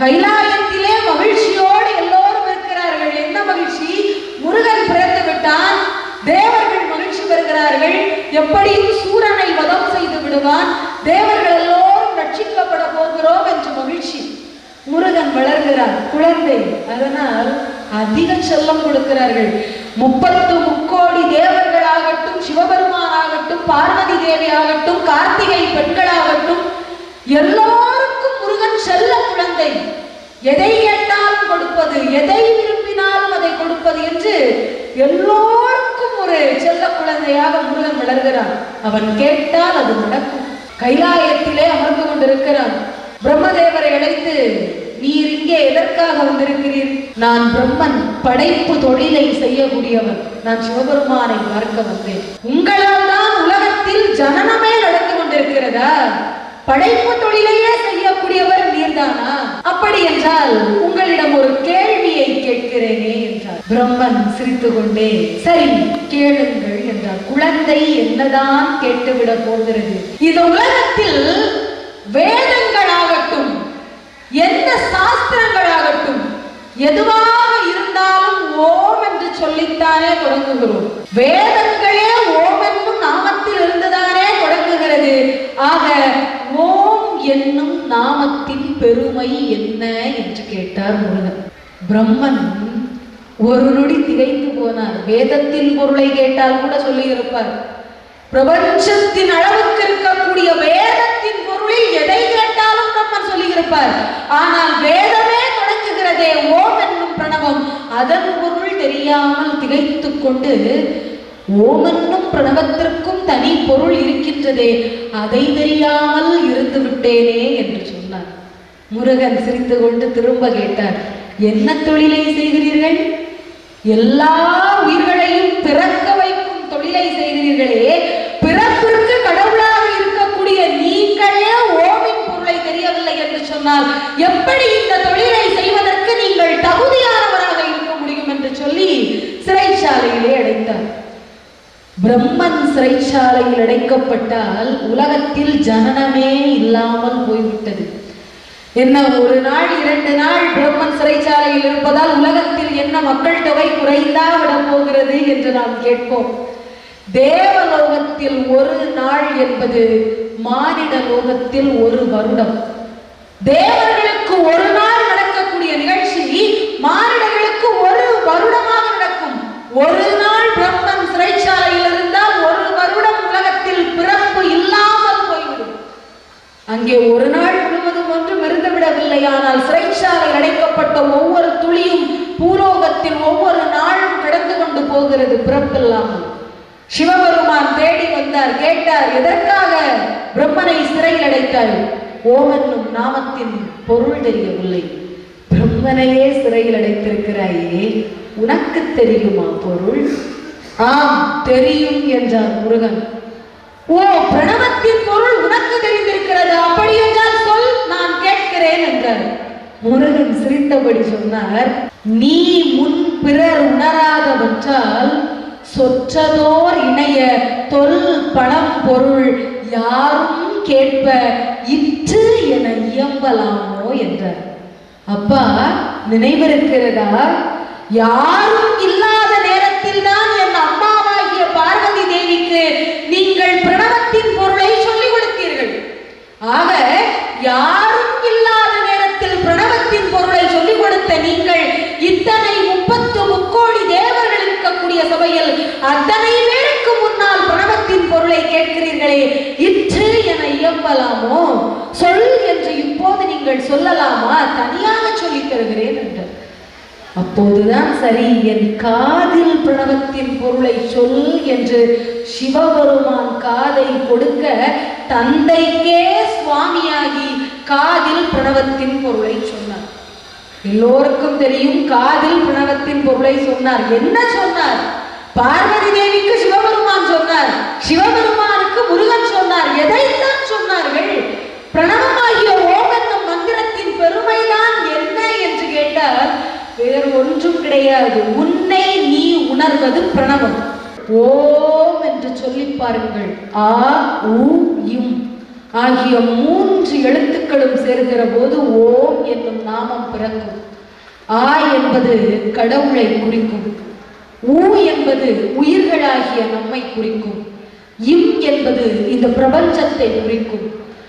கைலாயத்திலே மகிழ்ச்சியோடு எல்லோரும் இருக்கிறார்கள். என்ன மகிழ்ச்சி? முருகன் பிறந்து விட்டான். தேவர்கள் மகிழ்ச்சி பெறுகிறார்கள். எப்படியும் சூரனை வதம் செய்து விடுவான்? தேவர்கள் எல்லோரும் ரட்சிக்கப்பட போகிறோம் என்று மகிழ்ச்சி முருகன் வளர்கிறார். குழந்தை அதனால் அதிக செல்லம் கொடுக்கிறார்கள். முப்பத்து முக்கோடி தேவர்களாகட்டும் சிவபெருமானாகட்டும் பார்வதி தேவி ஆகட்டும் கார்த்திகை பெண்களாகட்டும் எல்லோரும் எதை கேட்டாலும் கொடுப்பது? எதை விரும்பினாலும் அதை கொடுப்பது என்று எல்லோருக்கும் ஒரு செல்ல குழந்தையாக முருகன் வளர்கிறான் அவன் கேட்டால் அது நடக்கும். கைலாயத்திலே அமர்ந்து கொண்டிருக்கிறான். பிரம்மதேவரை அழைத்து நீர் இங்கே எதற்காக வந்திருக்கிறீர்? நான் பிரம்மன் படைப்பு தொழிலை செய்யக்கூடியவன். நான் சிவபெருமானை பார்க்க வந்தேன். உங்களால் தான் உலகத்தில் ஜனனமே நடந்து கொண்டிருக்கிறதா? படைப்பு தொழிலையே செய்ய பிரம்மன் சிரித்து கொண்டே சரி கேளுங்கள் என்றார். குழந்தை என்னதான் கேட்டுவிட போகிறது? இந்த உலகத்தில் வேதங்களாகட்டும் எந்த சாஸ்திரங்களாகட்டும் எதுவாக இருந்தாலும் ஓம் என்று சொல்லித்தானே தொடங்குகிறோம். வேதங்களே ஓம் என்னும் நாமத்தில் இருந்துதானே தொடங்குகிறது. ஆக ஓம் என்னும் நாமத்தின் பெருமை என்ன? என்று கேட்டார் முருகன். பிரம்மன் ஒரு நொடி திகைத்து போனார். வேதத்தின் பொருளை கேட்டால் கூட சொல்லி இருப்பார் பிரபஞ்சத்தின் அளவுக்கு இருக்கக்கூடிய வேதத்தின் பொருளில் எதை கேட்டாலும் பிரம்மன் சொல்லி இருப்பார் ஆனால் வேதமே தொடங்குகிறதே ஓம் என்னும் பிரணவம். அதன் பொருள் தெரியாமல் திகைத்து கொண்டு ஓம் என்னும் பிரணவத்திற்கும் தனி பொருள் இருக்கின்றதே அதை தெரியாமல் இருந்து விட்டேனே என்று சொன்னார். முருகன் சிரித்து கொண்டு திரும்ப கேட்டார் என்ன தொழிலை செய்கிறீர்கள்? எல்லா உயிர்களையும் பிறக்க வைக்கும் தொழிலை செய்கிறீர்களே பிறப்பிற்கு கடவுளாக இருக்கக்கூடிய நீங்களே ஓமின் பொருளை தெரியவில்லை என்று சொன்னால் எப்படி இந்த தொழிலை செய்வதற்கு நீங்கள் தகுதியானவராக இருக்க முடியும் என்று சொல்லி சிறைச்சாலையிலே அடைத்தார். பிரம்மன் சிறைச்சாலையில் அடைக்கப்பட்டால் உலகத்தில் ஜனனமே இல்லாமல் போய்விட்டது. என்ன ஒரு நாள் இரண்டு நாள் பிரம்மன் சிறைச்சாலையில் இருப்பதால் உலகத்தில் என்ன மக்கள் தொகை குறைந்தா விட போகிறது என்று நாம் கேட்போம். தேவலோகத்தில் ஒரு நாள் என்பது மானிட லோகத்தில் ஒரு வருடம். தேவர்களுக்கு ஒரு நாள் நடக்கக்கூடிய நிகழ்ச்சி மானிடர்களுக்கு ஒரு வருடமாக நடக்கும். ஒரு நாள் பிரம்மன் சிறைச்சாலையில் இருந்தால் ஒரு வருடம் உலகத்தில் பிறப்பு இல்லாமல் போய்விடும். அங்கே ஒரு நாள் இல்லையானால் சிறைச்சாலை அடைக்கப்பட்ட ஒவ்வொரு துளியும் பூரோகத்தில் ஒவ்வொரு நாளும் கடந்து கொண்டு போகிறது பிறப்பில்லாமல் சிவபெருமான் தேடி வந்தார் கேட்டார் எதற்காக பிரம்மனை சிறையில் அடைத்தார் ஓம் நாமத்தின் பொருள் தெரியவில்லை. பிரம்மனையே சிறையில் அடைத்திருக்கிறாயே உனக்கு தெரியுமா பொருள்? ஆம் தெரியும் என்றார் முருகன். முருகன் சிரித்தபடி சொன்னார் நீ முன் பிறர் உணராதவற்றால் சொற்றதோர் இணைய தொல் பணம் பொருள் யாரும் கேட்ப இற்று என இயம்பலாமோ என்றார். அப்பா நினைவிருக்கிறதா யாரும் இல்லாத நேரத்தில் தான் என் அம்மாவாகிய பார்வதி தேவிக்கு நீங்கள் பிரணவத்தின் பொருளை சொல்லிக் கொடுத்தீர்கள். ஆக யாரும் இல்லாத நேரத்தில் பிரணவத்தின் பொருளை சொல்லிக் கொடுத்த நீங்கள் இத்தனை முப்பத்து முக்கோடி தேவர்கள் இருக்கக்கூடிய சபையில் அத்தனை பேருக்கு முன்னால் பிரணவத்தின் பொருளை கேட்கிறீர்களே இன்று என இயம்பலாமோ? சொல் என்று இப்போது நீங்கள் சொல்லலாமா? தனியாக சொல்லித் தருகிறேன் என்று. அப்போதுதான் சரி என் காதில் பிரணவத்தின் பொருளை சொல் என்று சிவபெருமான் காதை கொடுக்க தந்தைக்கே சுவாமியாகி காதில் பிரணவத்தின் பொருளை சொன்னார். எல்லோருக்கும் தெரியும் காதில் பிரணவத்தின் பொருளை சொன்னார். என்ன சொன்னார்? பார்வதி தேவிக்கு சிவபெருமான் சொன்னார். சிவபெருமானுக்கு முருகன் சொன்னார். எதைத்தான் சொன்னார்கள்? பிரணவமாகிய ஓம் என்னும் மந்திரத்தின் பெருமைதான் என்ன என்று கேட்டால் வேறு ஒன்றும் கிடையாது. உன்னை நீ உணர்வது பிரணவம். ஓம் என்று சொல்லி பாருங்கள். ஆ உ இம். ஆகிய மூன்று எழுத்துக்களும் சேர்கிற போது ஓம் என்னும் நாமம் பிறக்கும். ஆ என்பது கடவுளை குறிக்கும். ஊ என்பது உயிர்களாகிய நம்மை குறிக்கும். இம் என்பது இந்த பிரபஞ்சத்தை குறிக்கும்.